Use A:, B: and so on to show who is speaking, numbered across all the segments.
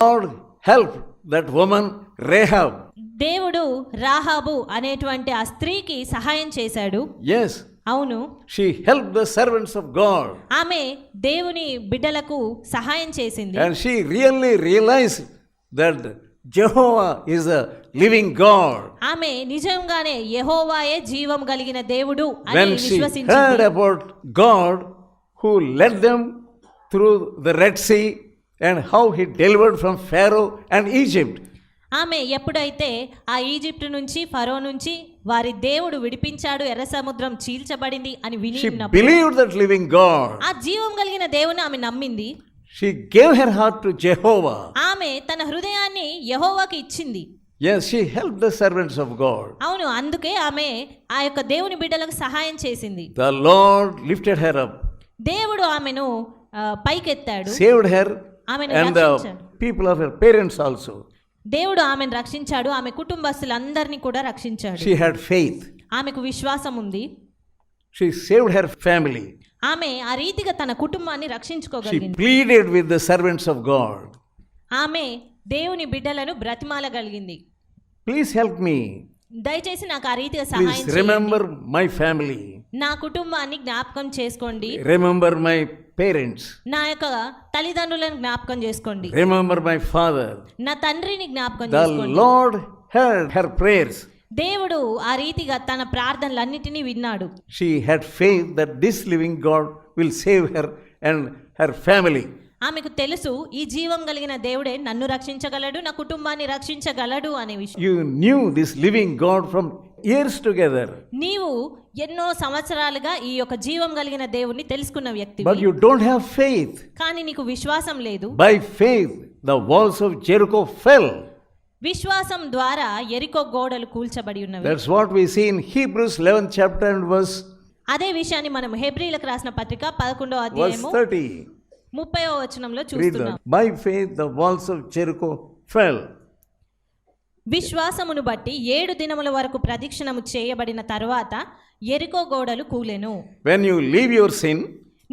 A: God helped that woman Rahab.
B: దేవుడు రాహాబు అనేటువంటి ఆ స్త్రీకి సహాయం చేశాడు
A: Yes,
B: అవును
A: she helped the servants of God.
B: ఆమె దేవుని బిడ్డలకు సహాయం చేసింది
A: And she really realized that Jehovah is a living God.
B: ఆమె నిజంగానే యెహోవాయే జీవం కలిగిన దేవుడు అని
A: When she heard
B: విశ్వసించింది
A: about God who led them through the Red Sea and how he delivered from Pharaoh and Egypt.
B: ఆమె ఎప్పుడైతే ఆ ఈజిప్ట్ నుంచి ఫరో నుంచి వారి దేవుడు విడిపించాడు ఎర్ర సముద్రం చీల్చబడింది అని విని
A: She
B: ఉన్నప్పుడు
A: believed that living God.
B: ఆ జీవం కలిగిన దేవుని ఆమె నమ్మింది
A: She gave her heart to Jehovah.
B: ఆమె తన హృదయాన్ని యెహోవాకి ఇచ్చింది
A: Yes, she helped the servants of God.
B: అవును అందుకే ఆమె ఆ యొక్క దేవుని బిడ్డలకు సహాయం చేసింది
A: The Lord lifted her up,
B: దేవుడు ఆమెను పైకెత్తాడు
A: saved her, people of parents also
B: దేవుడు ఆమెను రక్షించాడు ఆమె కుటుంబస్తులందరినీ కూడా రక్షించాడు.
A: షీ హ్యాడ్ ఫెయిత్
B: ఆమెకు విశ్వాసం ఉంది.
A: షీ సేవ్డ్ హర్ ఫ్యామిలీ
B: ఆమె ఆ రీతిగా తన కుటుంబాన్ని రక్షించుకోగలిగింది.
A: She pleaded with the servants of God
B: ఆమె దేవుని బిడ్డలను బ్రతిమాలగలిగింది.
A: ప్లీజ్ హెల్ప్ మీ
B: దయచేసి నాకు ఆ రీతిగా సహాయం చేయండి.
A: రిమెంబర్ మై ఫ్యామిలీ
B: నా కుటుంబాన్ని జ్ఞాపకం చేసుకోండి.
A: రిమెంబర్ మై పేరెంట్స్
B: నా యొక్క తల్లిదండ్రులను జ్ఞాపకం చేసుకోండి.
A: రిమెంబర్ మై ఫాదర్
B: నా తండ్రిని జ్ఞాపకం చేసుకోండి. దేవుడు ఆ రీతిగా తన ప్రార్థనలన్నిటిని విన్నాడు.
A: She had faith that this living God will save her and her family
B: ఆమెకు తెలుసు ఈ జీవం కలిగిన దేవుడే నన్ను రక్షించగలడు నా కుటుంబాన్ని రక్షించగలడు అనే విషయం.
A: You knew this living God from years together
B: నీవు ఎన్నో సంవత్సరాలుగా ఈ యొక్క జీవం కలిగిన దేవుణ్ణి తెలుసుకున్న వ్యక్తి
A: but you don't have faith.
B: కానీ నీకు విశ్వాసం లేదు
A: By faith, the walls of Jericho fell.
B: విశ్వాసం ద్వారా ఎరికో గోడలు కూల్చబడి ఉన్నవి
A: That's what we see in Hebrews 11th chapter and verse,
B: అదే విషయాన్ని మనం హెబ్రీలకు రాసిన పత్రిక పదకొండవ
A: verse
B: అధ్యాయము
A: 30.
B: ముప్పైవ వచనంలో
A: Read
B: చూస్తున్నాం.
A: By faith, the walls of Jericho fell.
B: విశ్వాసమును బట్టి ఏడు దినముల వరకు ప్రదక్షిణము చేయబడిన తరువాత ఎరుకో గోడలు కూలేను.
A: When you leave your sin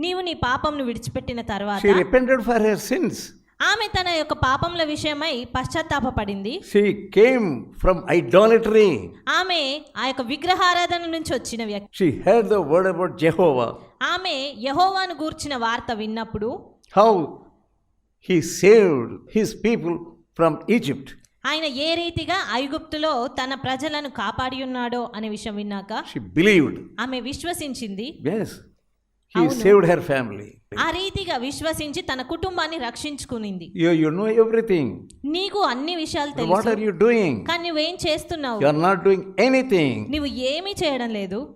B: నీవు నీ పాపంను విడిచిపెట్టిన తర్వాత
A: she repented for her sins
B: ఆమె తన యొక్క పాపంల విషయమై పశ్చాత్తాపపడింది.
A: షీ కేమ్ ఫ్రమ్ ఐడాలట్రీ
B: ఆమె ఆ యొక్క విగ్రహారాధన నుంచి వచ్చిన వ్యక్తి.
A: She heard the word about Jehovah
B: ఆమె యెహోవాను గూర్చిన వార్త విన్నప్పుడు
A: how he saved his people from Egypt
B: ఆయన ఏ రీతిగా ఐగుప్తులో తన ప్రజలను కాపాడి ఉన్నాడో అనే విషయం విన్నాక
A: బిలీవ్డ్
B: ఆమె విశ్వసించింది.
A: Yes. He saved her family.
B: ఆ రీతిగా విశ్వసించి తన కుటుంబాన్ని రక్షించుకునింది.
A: యు యు నో ఎవ్రీథింగ్
B: నీకు అన్ని విషయాలు తెలుసు.
A: వాట్ డూయింగ్
B: కానీ నువ్వు ఏం
A: చేస్తున్నావు ఆర్ నాట్ డూయింగ్ ఎనీథింగ్
B: నువ్వు ఏమీ చేయడం లేదు.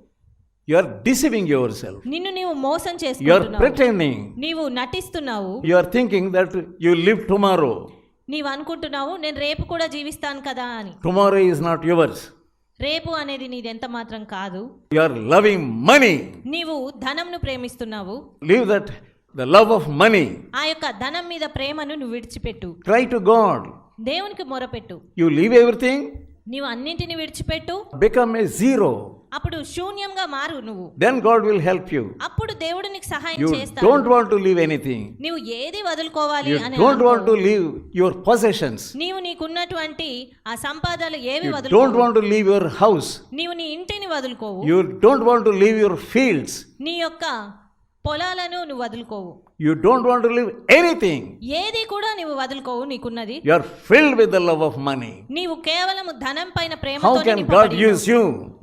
A: యు ఆర్ యువర్ సెల్ఫ్
B: నిన్ను నీవు మోసం
A: చేస్తున్నావు
B: యు
A: ఆర్
B: నీవు నటిస్తున్నావు.
A: You thinking that you live tomorrow
B: నీవు అనుకుంటున్నావు నేను రేపు కూడా జీవిస్తాను కదా అని.
A: టుమారో ఇస్ నాట్ యువర్స్
B: రేపు అనేది నీది ఎంత మాత్రం కాదు.
A: యు ఆర్ లవింగ్ మనీ
B: నీవు ధనంను ప్రేమిస్తున్నావు.
A: Leave that the love of money
B: ఆ యొక్క ధనం మీద ప్రేమను నువ్వు విడిచిపెట్టు.
A: ట్రై టు గాడ్
B: దేవునికి మొరపెట్టు.
A: యు లీవ్ ఎవ్రీథింగ్
B: నీవు అన్నింటిని విడిచిపెట్టు.
A: బికమ్ ఏ జీరో
B: అప్పుడు శూన్యంగా మారు నువ్వు.
A: Then God will help you
B: అప్పుడు దేవుడు నీకు సహాయం చేస్తాడు.
A: You don't want to leave anything
B: నీవు ఏది వదులుకోవాలి అని don't
A: want to leave your possessions
B: నీవు నీకున్నటువంటి ఆ సంపాదాలు ఏవి
A: వదులుకో you
B: don't
A: want to leave your house
B: నీవు నీ ఇంటిని వదులుకోవు.
A: You don't want to leave your fields
B: నీ యొక్క పొలాలను నువ్వు వదులుకోవు.
A: You don't want to live anything
B: ఏది కూడా నువ్వు వదులుకోవు నీకున్నది.
A: You are filled with the love of money
B: నీవు కేవలం ధనం పైన ప్రేమతో
A: how can God use you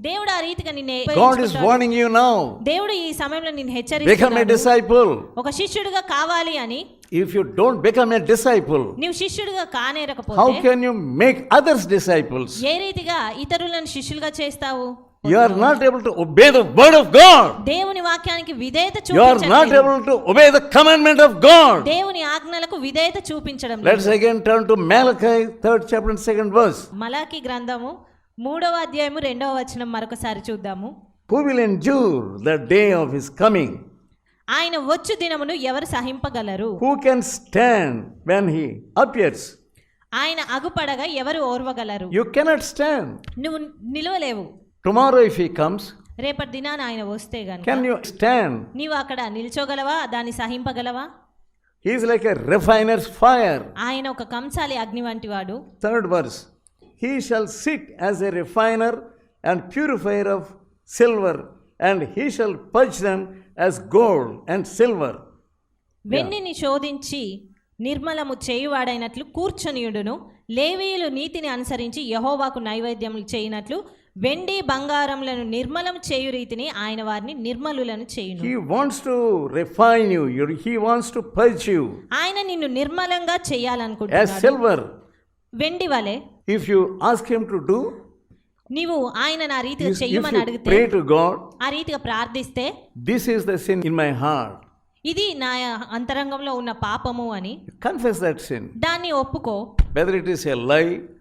B: దేవుడు ఆ రీతిగా నిన్నే
A: God
B: is
A: warning you now
B: దేవుడు ఈ సమయంలో నిన్ను
A: హెచ్చరిస్తున్నాడు. బికమ్
B: ఏ
A: డిసైపుల్
B: ఒక శిష్యుడిగా కావాలి అని
A: if you don't become a disciple
B: నీవు శిష్యుడిగా కానేరకపోతే
A: how can you make others disciples
B: ఏ రీతిగా ఇతరులను శిష్యులుగా చేస్తావు?
A: You are not able to obey the word of God
B: దేవుని వాక్యానికి విధేయత
A: చూపించడం you are
B: not
A: able to obey the commandment of God
B: దేవుని ఆజ్ఞలకు విధేయత చూపించడం
A: let's again turn to Malachi 3rd chapter and 2nd verse
B: Malachi గ్రంథము మూడవ అధ్యాయము రెండవ వచనం మరొకసారి చూద్దాము.
A: Who will endure the day of his coming
B: ఆయన వచ్చు దినమును ఎవరు సహింపగలరు?
A: Who can stand when he appears
B: ఆయన అగుపడగా ఎవరు ఓర్వగలరు?
A: యు కెనాట్ స్టాండ్
B: నువ్వు నిలవలేవు.
A: టుమారో ఇఫ్ హీ కమ్స్
B: రేపటి దినాన ఆయన వస్తే గాని
A: కెన్ యు స్టాండ్
B: నీవు అక్కడ నిల్చోగలవా? దాన్ని సహింపగలవా?
A: He's like a refiner's fire
B: ఆయన ఒక కంసాలి అగ్ని వంటి వాడు.
A: Third verse he shall sit as a refiner and purifier of silver and he shall purge them as gold and silver
B: వెన్నిని శోధించి నిర్మలము చేయువాడైనట్లు కూర్చొనియుడును. లేవీయులు నీతిని అనుసరించి యహోవాకు నైవేద్యములు చేయనట్లు వెండి బంగారములను నిర్మలం చేయు రీతిని ఆయన వారిని నిర్మలులను
A: చేయు he wants to refine you he wants to purge you
B: ఆయన నిన్ను నిర్మలంగా చేయాలనుకుంటున్నాడు.
A: సిల్వర్
B: వెండి వలె.
A: If you ask him to do
B: నీవు ఆయన నా రీతిగా
A: చేయమని
B: అడిగితే
A: ప్రే
B: ఆ రీతిగా ప్రార్థిస్తే
A: this is the sin in my heart
B: ఇది నా అంతరంగంలో ఉన్న పాపము అని.
A: కన్ఫెస్ దట్
B: దాన్ని ఒప్పుకో.
A: Whether it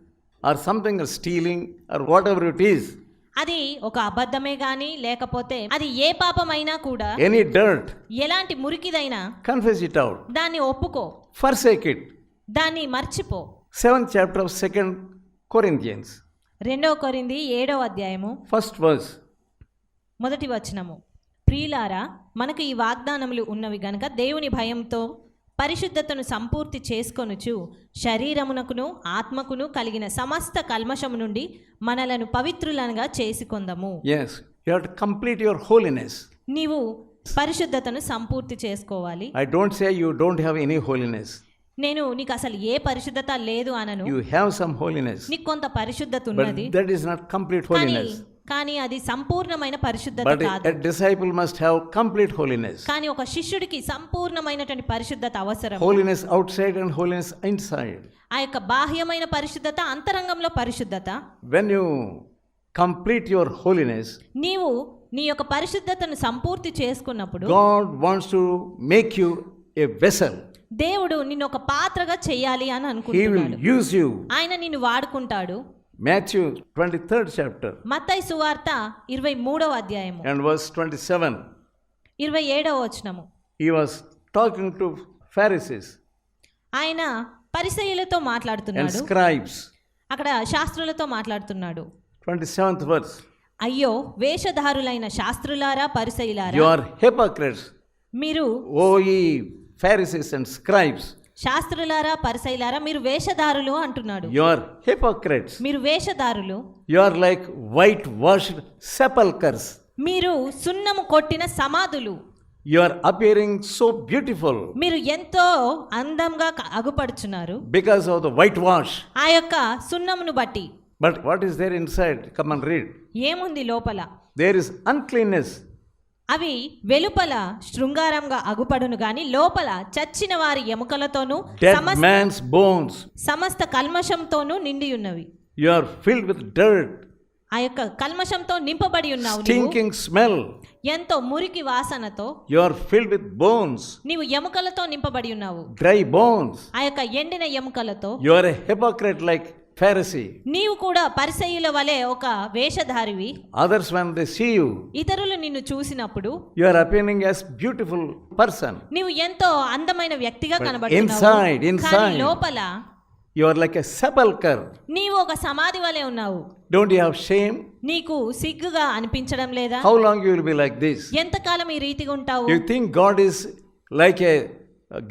A: are something stealing or whatever it is
B: అది ఒక అబద్ధమే గాని లేకపోతే అది ఏ పాపమైనా కూడా
A: ఎనీ డర్ట్
B: ఎలాంటి మురికిదైనా
A: కన్ఫ్యూజ్ ఇట్ అవుట్
B: దాన్ని ఒప్పుకో.
A: ఫర్ సెకండ్
B: దాన్ని మర్చిపో.
A: Seven chapter of second Corinthians
B: రెండవ కొరింది ఏడవ అధ్యాయము.
A: ఫస్ట్ వర్స్
B: మొదటి వచ్చినము ప్రియులారా మనకు ఈ వాగ్దానములు ఉన్నవి గనక దేవుని భయంతో పరిశుద్ధతను సంపూర్తి చేసుకొనుచు శరీరమునకును ఆత్మకును కలిగిన సమస్త కల్మషము నుండి మనలను పవిత్రులనుగా చేసుకొందము
A: Yes, you have to complete your holiness.
B: నీవు పరిశుద్ధతను సంపూర్తి చేసుకోవాలి
A: I don't say you don't have any holiness.
B: నేను నీకు అసలు ఏ పరిశుద్ధత లేదు అనను
A: You have some holiness,
B: నీకు కొంత పరిశుద్ధత
A: but
B: ఉన్నది
A: that is not complete
B: కానీ
A: holiness.
B: కానీ అది సంపూర్ణమైన పరిశుద్ధత కాదు
A: disciple must have complete holiness.
B: కానీ ఒక శిష్యుడికి సంపూర్ణమైనటువంటి పరిశుద్ధత అవసరం
A: Holiness outside and holiness inside.
B: ఆ యొక్క బాహ్యమైన పరిశుద్ధత అంతరంగంలో పరిశుద్ధత
A: When you complete your holiness,
B: నీవు నీ యొక్క పరిశుద్ధతను సంపూర్తి చేసుకున్నప్పుడు
A: God wants to make you a vessel.
B: దేవుడు నిన్ను ఒక పాత్రగా చేయాలి అని అనుకుంటున్నాడు
A: use you.
B: ఆయన నిన్ను వాడుకుంటాడు
A: మాథ్యూ ట్వంటీ థర్డ్
B: చాప్టర్. మతై సువార్త ఇరవై మూడవ అధ్యాయం
A: అండ్ వర్స్ ట్వంటీ సెవెన్
B: ఇరవై ఏడవ వచ్చినము
A: ఈ వాస్ టాకింగ్ టు ఫారిసిస్
B: ఆయన పరిసయులతో మాట్లాడుతున్నాడు.
A: స్క్రైబ్స్
B: అక్కడ శాస్త్రులతో మాట్లాడుతున్నాడు.
A: ట్వంటీ సెవెంత్ వర్స్
B: అయ్యో వేషధారులైన శాస్త్రులారా పరిసయులారా
A: యు ఆర్ హిపోక్రెట్స్
B: మీరు
A: ఓ ఈ ఫారిసిస్ అండ్ స్క్రైబ్స్
B: శాస్త్రులారా పరిసైలారా మీరు వేషధారులు అంటున్నాడు.
A: యు ఆర్ హిపోక్రెట్స్
B: మీరు వేషధారులు.
A: You like white washed sepulchres
B: మీరు సున్నము కొట్టిన సమాధులు.
A: You are appearing so beautiful
B: మీరు ఎంతో అందంగా అగుపడుచున్నారు.
A: Because of the white wash
B: ఆ యొక్క సున్నమును బట్టి.
A: But what is there inside come read
B: ఏముంది లోపల?
A: దేర్ ఇస్ అన్క్లీన్నెస్
B: అవి వెలుపల శృంగారంగా అగుపడును గాని లోపల చచ్చిన వారి ఎముకలతోనూ
A: man's bones.
B: సమస్త కల్మషంతోనూ నిండి ఉన్నవి
A: You are filled with dirt,
B: ఆ యొక్క కల్మషంతో నింపబడి ఉన్నావు నీవు.
A: stinking smell.
B: ఎంతో మురికి వాసనతో
A: You are filled with bones,
B: నీవు ఎముకలతో నింపబడి ఉన్నావు
A: dry bones.
B: ఆ యొక్క ఎండిన ఎముకలతో
A: You are a hypocrite like Pharisee
B: నీవు కూడా పరిసయ్యుల వలె ఒక వేషధారివి.
A: Others when they see you
B: ఇతరులు నిన్ను చూసినప్పుడు
A: you are appearing as beautiful person
B: నీవు ఎంతో అందమైన వ్యక్తిగా కనబడుతున్నావు. ఇన్సైడ్
A: ఇన్సైడ్
B: లోపల
A: you are like a sepulchre
B: నీవు ఒక సమాధి వలె ఉన్నావు.
A: డోంట్ యు హావ్ షేమ్
B: నీకు సిగ్గుగా అనిపించడం లేదా?
A: How long you will be like this
B: ఎంత కాలం ఈ రీతిగా ఉంటావు?
A: You think God is like a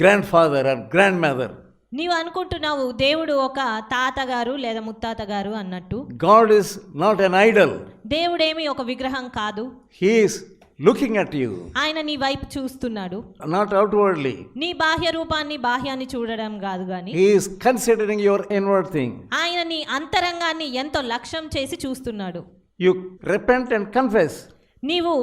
A: grandfather and grandmother
B: నీవు అనుకుంటున్నావు దేవుడు ఒక తాతగారు లేదా ముత్తాత గారు అన్నట్టు
A: God is not an idol.
B: దేవుడేమి ఒక విగ్రహం కాదు
A: is looking at you,
B: ఆయన నీ వైపు చూస్తున్నాడు
A: not outwardly.
B: నీ బాహ్య రూపాన్ని బాహ్యాన్ని చూడడం కాదు గాని
A: He is considering your inward thing.
B: ఆయన నీ అంతరంగాన్ని ఎంతో లక్ష్యం చేసి చూస్తున్నాడు
A: You repent and confess.
B: నీవు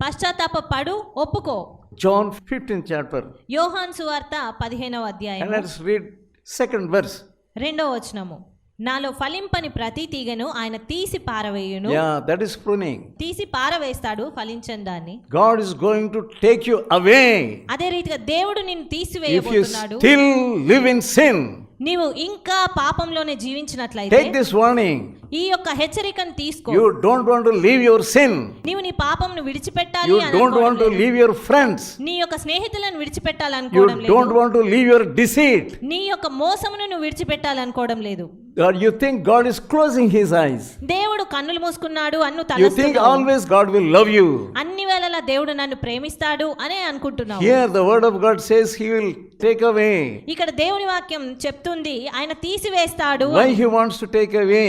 B: పశ్చాత్తాప పడు ఒప్పుకో
A: John 15th chapter.
B: యోహాన్ సువార్త పదిహేనవ అధ్యాయం
A: let's read second verse.
B: రెండవ వచనము నాలో ఫలింపని ప్రతి తీగను ఆయన తీసి పారవేయును
A: Yeah, that is pruning.
B: తీసి పారవేస్తాడు ఫలించని దాన్ని
A: God is going to take you away
B: అదే రీతిగా దేవుడు నిన్ను తీసివేయబోతున్నాడు
A: still live in sin.
B: నీవు ఇంకా పాపంలోనే జీవించినట్లయితే
A: Take this warning.
B: ఈ యొక్క హెచ్చరికను తీసుకో
A: You don't want to leave your sin.
B: నీవు నీ పాపంను విడిచిపెట్టాలి అనుకోవడం
A: want to
B: లేదు.
A: leave your friends.
B: నీ యొక్క స్నేహితులను
A: You
B: విడిచిపెట్టాలనుకోవడం
A: don't
B: లేదు
A: want to leave your deceit.
B: నీ యొక్క మోసమును నువ్వు విడిచిపెట్టాలనుకోవడం లేదు
A: Or you think God is closing his eyes.
B: దేవుడు కన్నులు మూసుకున్నాడు అన్ను
A: You think
B: తలస్తున్నావు
A: always God will love you.
B: అన్ని వేళలా దేవుడు నన్ను ప్రేమిస్తాడు అనే అనుకుంటున్నావు
A: Here the word of God says he will take away
B: ఇక్కడ దేవుని వాక్యం చెప్తుంది ఆయన తీసివేస్తాడు
A: why he wants to take away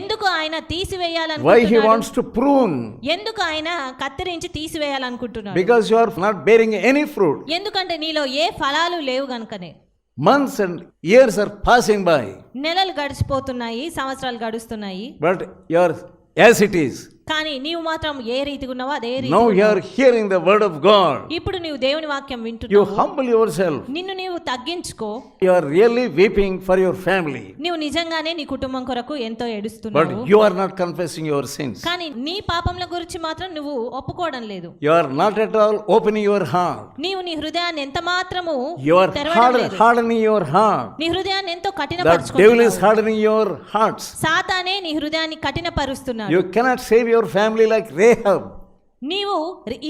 B: ఎందుకు ఆయన
A: తీసివేయాలని why
B: he
A: wants to prune
B: ఎందుకు ఆయన కత్తిరించి తీసివేయాలనుకుంటున్నాడు?
A: Because you are not bearing any fruit
B: ఎందుకంటే నీలో ఏ ఫలాలు లేవు గనుకనే.
A: Months and years are passing by
B: నెలలు గడిచిపోతున్నాయి సంవత్సరాలు గడుస్తున్నాయి.
A: But you are as it is
B: కానీ నీవు మాత్రం ఏ రీతి ఉన్నావో అదే రీతి
A: now you are hearing the word of God
B: ఇప్పుడు నీవు దేవుని వాక్యం వింటున్నావు.
A: యు హంబుల్ యువర్ సెల్ఫ్
B: నిన్ను నీవు తగ్గించుకో.
A: You are really weeping for your family
B: నీవు నిజంగానే నీ కుటుంబం కొరకు ఎంతో ఏడుస్తున్నావు.
A: But you are not confessing your sins
B: కానీ నీ పాపముల గురించి మాత్రం నువ్వు ఒప్పుకోవడం లేదు.
A: You are not at all opening your heart
B: నీవు నీ హృదయాన్ని ఎంత మాత్రము తెరవడం లేదు.
A: హార్డ్ యువర్ హార్ట్
B: నీ హృదయాన్ని ఎంతో
A: కఠినపరుచుకుంటున్నావు. దేవుడు
B: ఇస్
A: హార్డ్ యువర్ హార్ట్స్
B: సాతానే నీ హృదయాన్ని కఠినపరుస్తున్నాడు.
A: You cannot save your your family like Rahab.
B: నీవు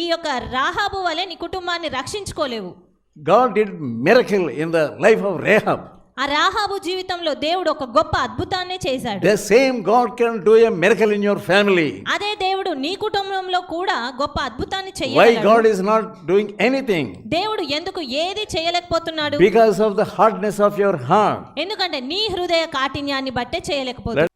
B: ఈ యొక్క రాహాబు వలె నీ కుటుంబాన్ని రక్షించుకోలేవు
A: God did miracle in the life of Rahab.
B: ఆ రాహాబు జీవితంలో దేవుడు ఒక గొప్ప అద్భుతాన్నే చేశాడు
A: The same God can do a miracle in your family.
B: అదే దేవుడు నీ కుటుంబంలో కూడా గొప్ప అద్భుతాన్ని చేయగలడు
A: God is not doing anything?
B: దేవుడు ఎందుకు ఏది చేయలేకపోతున్నాడు
A: Because of the hardness of your heart.
B: ఎందుకంటే నీ హృదయ కాఠిన్యాన్ని బట్టే చేయలేకపోతున్నాడు